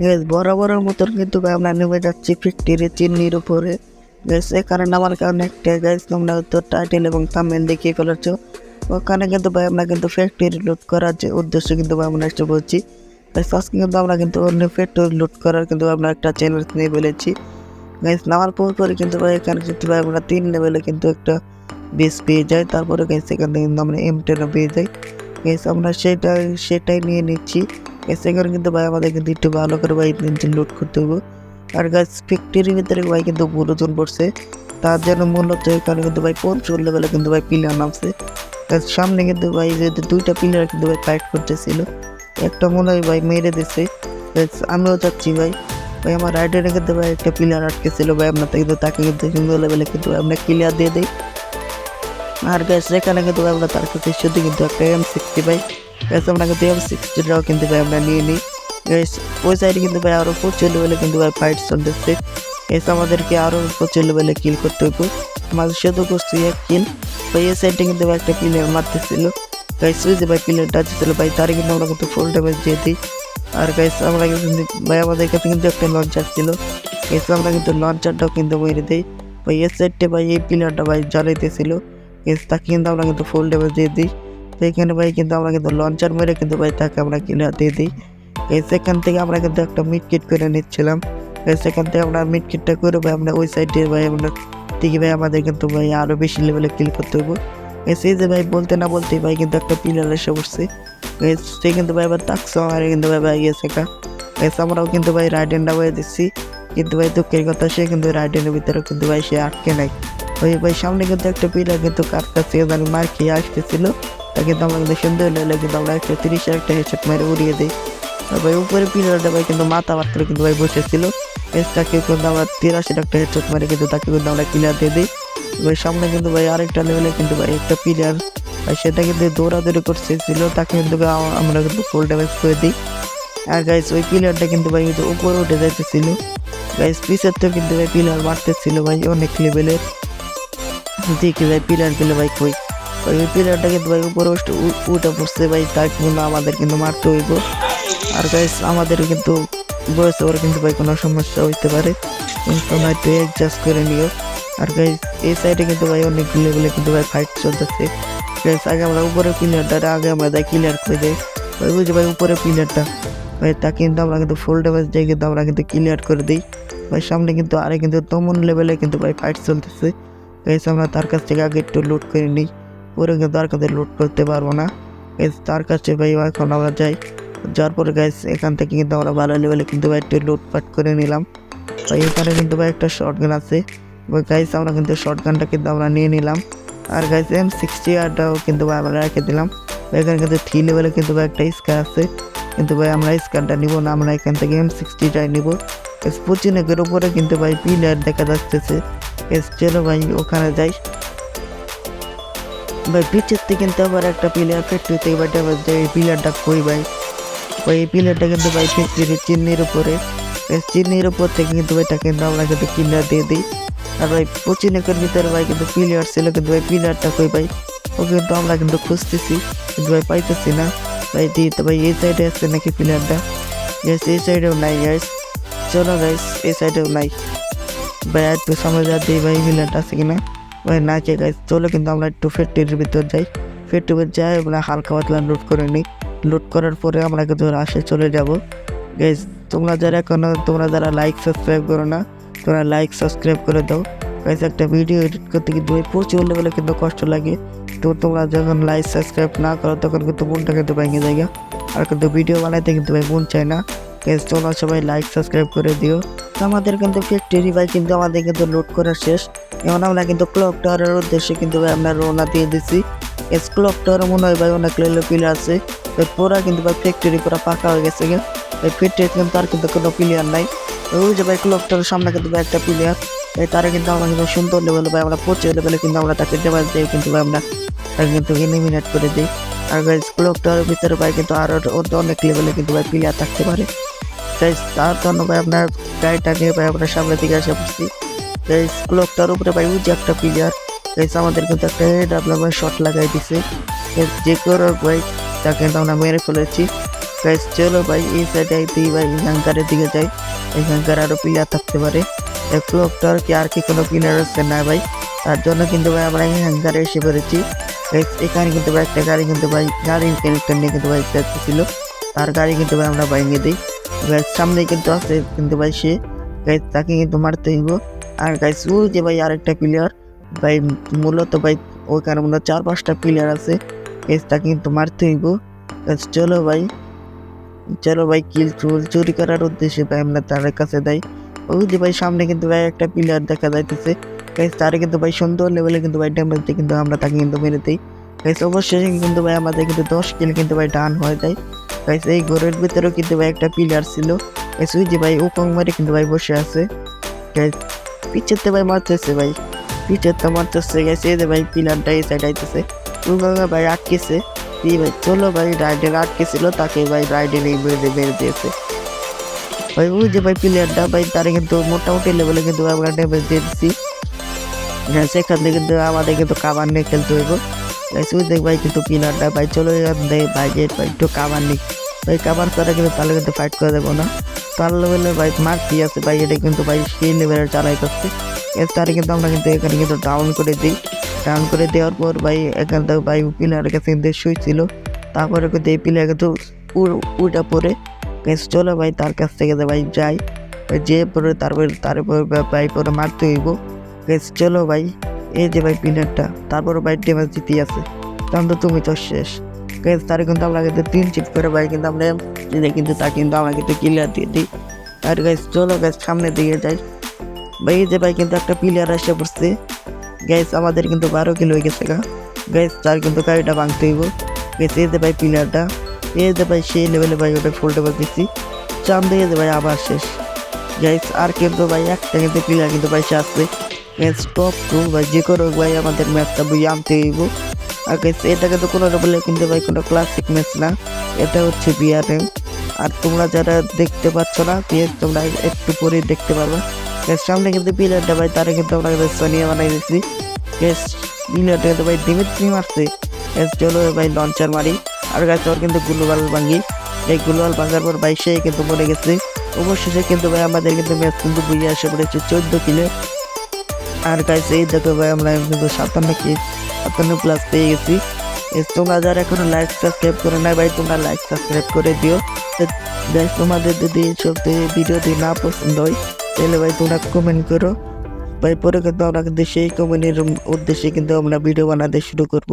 Gas বরাবরের মতন কিন্তু ভাই আমরা নেমে যাচ্ছি ফিফটির চিন্নির উপরে। গ্যাস এখানে নামার কারণে একটা গ্যাস তোমরা তো টাইটেল এবং থামেল দেখিয়ে ফেলেছো। ওখানে কিন্তু ভাই আমরা কিন্তু ফ্যাক্টরি লুট করার যে উদ্দেশ্য কিন্তু ভাই আমরা বলছি। গ্যাস আজকে কিন্তু আমরা কিন্তু অন্য ফ্যাক্টরি লুট করার কিন্তু আমরা একটা চ্যালেঞ্জ নিয়ে ফেলেছি। গ্যাস নামার পর পরে কিন্তু ভাই এখানে কিন্তু ভাই আমরা তিন লেভেলে কিন্তু একটা বেস পেয়ে যাই। তারপরে গ্যাস এখান থেকে কিন্তু আমরা এম টেনও পেয়ে যাই। গ্যাস আমরা সেটাই সেটাই নিয়ে নিচ্ছি। এখানে কিন্তু ভাই আমাদের কিন্তু একটু ভালো করে ভাই ইঞ্জিন লোড করতে হবে। আর গ্যাস ফ্যাক্টরির ভিতরে ভাই কিন্তু গুরুজন পড়ছে। তার জন্য মূলত এখানে কিন্তু ভাই পঞ্চম লেভেলে কিন্তু ভাই পিলার নামছে। সামনে কিন্তু ভাই যে দুইটা পিলার কিন্তু ভাই ফাইট করতেছিল, একটা মনে হয় ভাই মেরে দিছে। আমিও যাচ্ছি ভাই ভাই আমার রাইডারে কিন্তু ভাই একটা পিলার আটকে ছিল ভাই, আমরা কিন্তু তাকে কিন্তু সুন্দর লেভেলে কিন্তু ভাই আমরা ক্লিয়ার দিয়ে দিই। আর গ্যাস এখানে কিন্তু আমরা তার কাছে শুধু কিন্তু একটা এম সিক্সটি ভাই। গ্যাস আমরা কিন্তু এম সিক্সটিটাও কিন্তু ভাই আমরা নিয়ে নিই গ্যাস ওই সাইডে কিন্তু ভাই আরও প্রচুর লেভেলে কিন্তু ভাই ফাইট চলতেছে গ্যাস আমাদেরকে আরও প্রচুর লেভেলে কিল করতে হইব আমাদের শুধু করছি এক কিল ভাই এই সাইডে কিন্তু ভাই একটা প্লেয়ার মারতেছিল গাইস ওই যে ভাই প্লেয়ারটা ছিল ভাই তারে কিন্তু আমরা কিন্তু ফুল ড্যামেজ দিয়ে দিই আর গাইস আমরা কিন্তু ভাই আমাদের কাছে কিন্তু একটা লঞ্চার ছিল গাইস আমরা কিন্তু লঞ্চারটাও কিন্তু মেরে দিই ভাই এই সাইডটা ভাই এই প্লেয়ারটা ভাই জ্বালাইতেছিল গাইস তাকে কিন্তু আমরা কিন্তু ফুল ড্যামেজ দিয়ে দিই তো এখানে ভাই, কিন্তু আমরা কিন্তু লঞ্চার মেরে কিন্তু ভাই তাকে আমরা কিলার দিয়ে দিই। এই সেখান থেকে আমরা কিন্তু একটা মিট কিট করে নিচ্ছিলাম। এই সেখান থেকে আমরা মিট কিটটা করে ভাই আমরা ওই সাইডে ভাই আমরা দিকে ভাই আমাদের কিন্তু ভাই আরও বেশি লেভেলে কিল করতে হইব। এসে যে ভাই বলতে না বলতে ভাই কিন্তু একটা পিলার এসে পড়ছে। সে কিন্তু ভাই এবার তাকছে আমার কিন্তু ভাই ভাই গেছে কা গাইস আমরাও কিন্তু ভাই রাইডেনটা বয়ে দিচ্ছি। কিন্তু ভাই দুঃখের কথা, সে কিন্তু রাইডেনের ভিতরে কিন্তু ভাই সে আটকে নাই। ওই ভাই সামনে কিন্তু একটা পিলার কিন্তু কার জানি মার খেয়ে আসতেছিল। তা কিন্তু কিন্তু সুন্দর লেলে কিন্তু আমরা একটা তিরিশের একটা হেডশট মেরে উড়িয়ে দিই। আর ভাই, উপরে পিলারটা ভাই কিন্তু মাথা মার করে কিন্তু ভাই বসেছিল। এসটাকে কিন্তু আমরা তিরাশির একটা হেডশট মেরে কিন্তু তাকে কিন্তু আমরা ক্লিয়ার দিয়ে দিই। ভাই, সামনে কিন্তু ভাই আরেকটা লেভেলে কিন্তু ভাই একটা প্লেয়ার ভাই সেটা কিন্তু দৌড়াদৌড়ি করতেছিল, তাকে কিন্তু আমরা কিন্তু ফুল ড্যামেজ করে দিই। আর গাইস ওই প্লেয়ারটা কিন্তু ভাই কিন্তু উপরে উঠে যাইতেছিল। গাইস পিছের তো কিন্তু ভাই প্লেয়ার মারতেছিল ভাই অনেক লেভেলের দেখি ভাই পিলার গেলে ভাই কই? ওই প্লেয়ারটা কিন্তু ভাই উপরে উঠে- পড়ছে ভাই তাকে কিন্তু আমাদের কিন্তু মারতে হইব। আর গাইস আমাদের কিন্তু বয়সে ওর কিন্তু ভাই কোনো সমস্যা হইতে পারে। তোমরা একটু অ্যাডজাস্ট করে নিও। আর গাইস এই সাইডে কিন্তু ভাই অনেক লেভেলে কিন্তু ভাই ফাইট চলতেছে। গাইস আগে আমরা উপরে প্লেয়ারটা আগে আমরা যাই ক্লিয়ার করে দেয় ওই বুঝি ভাই উপরে প্লেয়ারটা ভাই, তা কিন্তু আমরা কিন্তু ফুল ড্যামেজ দিয়ে কিন্তু আমরা কিন্তু ক্লিয়ার করে দিই। ভাই, সামনে কিন্তু আরে কিন্তু তমন লেভেলে কিন্তু ভাই ফাইট চলতেছে। গাইস আমরা তার কাছ থেকে আগে একটু লুট করে নিই। পরে কিন্তু তার কাছে লুট করতে পারব না। গাইস তার কাছে ভাই, এখন আমরা যাই। যার পরে গাইস এখান থেকে কিন্তু আমরা ভালো লেভেলে কিন্তু ভাই একটু লুটপাট করে নিলাম। ভাই, এখানে কিন্তু ভাই একটা শর্ট গান আছে গাইস আমরা কিন্তু শর্ট গানটা কিন্তু আমরা নিয়ে নিলাম। আর গাইস এম সিক্সটি আরটাও কিন্তু ভাই আমরা রেখে দিলাম। এখানে কিন্তু থ্রি লেভেলে কিন্তু ভাই একটা স্কার আছে। কিন্তু ভাই, আমরা স্কারটা নিব না। আমরা এখান থেকে এম সিক্সটিটাই নিব। এস পুচিনেকের উপরে কিন্তু ভাই পিলার দেখা যাচ্ছে। এস চলো ভাই ওখানে যাই। ভাই থেকে কিন্তু আবার একটা প্লেয়ার ফ্যাক্টরি থেকে ভাই আবার যে এই প্লেয়ারটা কই ভাই? ওই এই প্লেয়ারটা কিন্তু ভাই ফ্যাক্টরির চিন্নির উপরে। এই চিন্নির উপর থেকে কিন্তু এটা কিন্তু আমরা কিন্তু কিনার দিয়ে দিই। আর ভাই পচিনেকের ভিতরে ভাই কিন্তু প্লেয়ার ছিল, কিন্তু ভাই প্লেয়ারটা কই ভাই? ও কিন্তু আমরা কিন্তু খুঁজতেছি, কিন্তু ভাই পাইতেছি না। ভাই দিই তো ভাই এই সাইডে আছে নাকি প্লেয়ারটা গ্যাস এই সাইডেও নাই গ্যাস চলো গাইস এই সাইডেও নাই। ভাই, একটু সময় যা দিই ভাই প্লেয়ারটা আছে কিনা? ভাই, না কে গাইস চলো কিন্তু আমরা একটু ফ্যাক্টরির ভিতর যাই। ফ্যাক্টরির যাই আমরা হালকা পাতলা লুট করে নিই। লুট করার পরে আমরা কিন্তু রাশে চলে যাব। গাইস তোমরা যারা এখনও, তোমরা যারা লাইক সাবস্ক্রাইব করো না, তোমরা লাইক সাবস্ক্রাইব করে দাও। গাইস একটা ভিডিও এডিট করতে কিন্তু প্রচুর লেভেলে কিন্তু কষ্ট লাগে। তো তোমরা যখন লাইক সাবস্ক্রাইব না করো, তখন কিন্তু মনটা কিন্তু ভেঙে যায় আর কিন্তু ভিডিও বানাইতে কিন্তু ভাই মন চায় না। গাইস তোমরা সবাই লাইক সাবস্ক্রাইব করে দিও। তো আমাদের কিন্তু ফ্যাক্টরি ভাই কিন্তু আমাদের কিন্তু লুট করা শেষ। এখন আমরা কিন্তু ক্লক টাওয়ারের উদ্দেশ্যে কিন্তু ভাই আমরা রওনা দিয়ে দিছি। এস ক্লক টাওয়ারে মনে হয় ভাই অনেক লেলো পিলার আছে। পুরা কিন্তু ভাই ফ্যাক্টরি পুরো ফাঁকা হয়ে গেছে গে ভাই ফ্যাক্টরি কিন্তু আর কিন্তু কোনো প্লেয়ার নাই। ওই যে ভাই ক্লক টাওয়ারের সামনে কিন্তু ভাই একটা প্লেয়ার এই তারা কিন্তু আমরা কিন্তু সুন্দর লেভেলে ভাই আমরা প্রচুর লেভেলে কিন্তু আমরা তাকে ডেমাজ দিয়ে কিন্তু ভাই আমরা তাকে কিন্তু এলিমিনেট করে দিই। আর ভাই ক্লক টাওয়ারের ভিতরে ভাই কিন্তু আরও অনেক লেভেলে কিন্তু ভাই প্লেয়ার থাকতে পারে। গাইস তার জন্য ভাই আপনার গাড়িটা নিয়ে ভাই আমরা সামনে দিকে এসে পড়ছি। গাইস ক্লকটার উপরে ভাই যে একটা প্লেয়ার গাইস আমাদের কিন্তু একটা হেড আপনার ভাই শট লাগাই দিছে। যে করে ভাই তাকে কিন্তু আমরা মেরে ফেলেছি। গাইস চলো ভাই, এই সাইডে আইতেই ভাই হ্যাঙ্কারের দিকে যাই। এখানকার আরও প্লেয়ার থাকতে পারে। এই আর কি আর কি কোনো প্লেয়ার আছে? না ভাই। তার জন্য কিন্তু ভাই আমরা এই এসে পড়েছি। এখানে কিন্তু ভাই একটা গাড়ি কিন্তু ভাই নিয়ে কিন্তু ভাই ছিল তার গাড়ি কিন্তু ভাই আমরা ভেঙে দিই। গাইস সামনে কিন্তু আছে, কিন্তু ভাই সে গাইস তাকে কিন্তু মারতে হইব। আর গাইস ওই যে ভাই আরেকটা প্লেয়ার ভাই মূলত ভাই ওইখানে হয় চার পাঁচটা প্লেয়ার আছে। গাইস তাকে কিন্তু মারতে হইব। গাইস চলো ভাই চলো ভাই কিল চুল চুরি করার উদ্দেশ্যে ভাই আমরা তার কাছে দেয় ওই যে ভাই সামনে কিন্তু ভাই একটা প্লেয়ার দেখা যাইতেছে। গাইস তারে কিন্তু ভাই সুন্দর লেভেলে কিন্তু ভাই ড্যামেজ দিয়ে কিন্তু আমরা তাকে কিন্তু মেরে দিই। গাইস অবশ্যই কিন্তু ভাই আমাদের কিন্তু দশ কিল কিন্তু ভাই ডান হয়ে যায়। গাইস, এই ঘরের ভিতরেও কিন্তু ভাই একটা পিলার ছিল। গাইস, ওই যে ভাই ও মারে কিন্তু ভাই বসে আছে। গাইস পিছেতে ভাই মারতেছে ভাই। পিছেতে মারতেছে, গাইস, এই যে ভাই প্লেয়ারটা এই সাইড আইতেছে। উগাঙ্গা ভাই আটকেছে। এই ভাই, চলো ভাই, রাইডের আটকেছিল, তাকে ভাই রাইডের এই মেরে মেরে দিয়েছে। ভাই, ওই যে ভাই প্লেয়ারটা ভাই, তারে কিন্তু মোটামুটি লেভেলে কিন্তু আমরা ড্যামেজ দিয়ে দিচ্ছি হ্যাঁ সেখান থেকে কিন্তু আমাদের কিন্তু কাবার নিয়ে খেলতে হইব। গাইস দেখ ভাই কিন্তু প্লেয়ারটা ভাই চলো থেকে ভাই যে ভাই একটু কাবার নিক। ভাই কাবার করে কিন্তু তাহলে কিন্তু ফাইট করে দেবো না। তার লেভেলে ভাই মারতেই আছে? ভাই এটা কিন্তু ভাই সেই লেভেলের চালাই করছে। এর তারে কিন্তু আমরা কিন্তু এখানে কিন্তু ডাউন করে দিই। ডাউন করে দেওয়ার পর ভাই এখান থেকে ভাই প্লেয়ারের কাছে কিন্তু শুয়েছিল তারপরে কিন্তু এই প্লেয়ার কিন্তু উল্টা পরে চলো ভাই তার কাছ থেকে ভাই যাই। যে পরে তারপরে তারপরে ভাই পরে মারতে হইব। চলো ভাই। এই যে ভাই প্লেয়ারটা তারপরে ভাই ড্যামেজ দিতেই আছে। তখন তো তুমি তো শেষ। তার কিন্তু আমরা কিন্তু তিন চিট করে ভাই কিন্তু আমরা কিন্তু তা কিন্তু আমরা কিন্তু ক্লিয়ার দিয়ে দিই। আর গাইস চলো গাইস সামনে দিকে যাই। ভাই, এই যে ভাই কিন্তু একটা প্লেয়ার এসে পড়ছে। গাইস আমাদের কিন্তু বারো কিলো হয়ে গেছে গা। গাইস তার কিন্তু গাড়িটা ভাঙতে হইব। গাইস এই যে ভাই প্লেয়ারটা এই যে ভাই সেই লেভেলে ভাই ওটা ফুল টেপার দিচ্ছি চান দিয়ে যে ভাই আবার শেষ। গাইস আর কিন্তু ভাই একটা কিন্তু প্লেয়ার কিন্তু ভাই সে আসছে গাইস টপ টু ভাই যে করো ভাই আমাদের ম্যাচটা বই আনতে হইব আর গাইস এটা কিন্তু কোনো বলে কিন্তু ভাই কোনো ক্লাসিক ম্যাচ না এটা হচ্ছে বিয়ারে আর তোমরা যারা দেখতে পাচ্ছ না তোমরা একটু পরে দেখতে পারবে সামনে কিন্তু প্লেয়ারটা ভাই তারা কিন্তু আমরা সোনিয়া বানাই দিচ্ছি গ্যাস প্লেয়ারটা কিন্তু ভাই দিমিত্রি মারছে চলো ভাই লঞ্চার মারি আর গাছ ওর কিন্তু গুলোবাল ভাঙি এই গুলোবাল ভাঙার পর ভাই সে কিন্তু মরে গেছে অবশেষে কিন্তু ভাই আমাদের কিন্তু ম্যাচ কিন্তু বুঝে আসে পড়েছে চোদ্দ কিলো আর গাইস এই দেখো ভাই, আমরা কিন্তু সাতান্ন কি সাতান্ন প্লাস পেয়ে গেছি। তোমরা যারা এখনও লাইক সাবস্ক্রাইব করে নাই ভাই, তোমরা লাইক সাবস্ক্রাইব করে দিও। দেখ তোমাদের যদি সব ভিডিওটি না পছন্দ হয়, তাহলে ভাই তোমরা কমেন্ট করো। ভাই, পরে কিন্তু আমরা কিন্তু সেই কমেন্টের উদ্দেশ্যে কিন্তু আমরা ভিডিও বানাতে শুরু করব।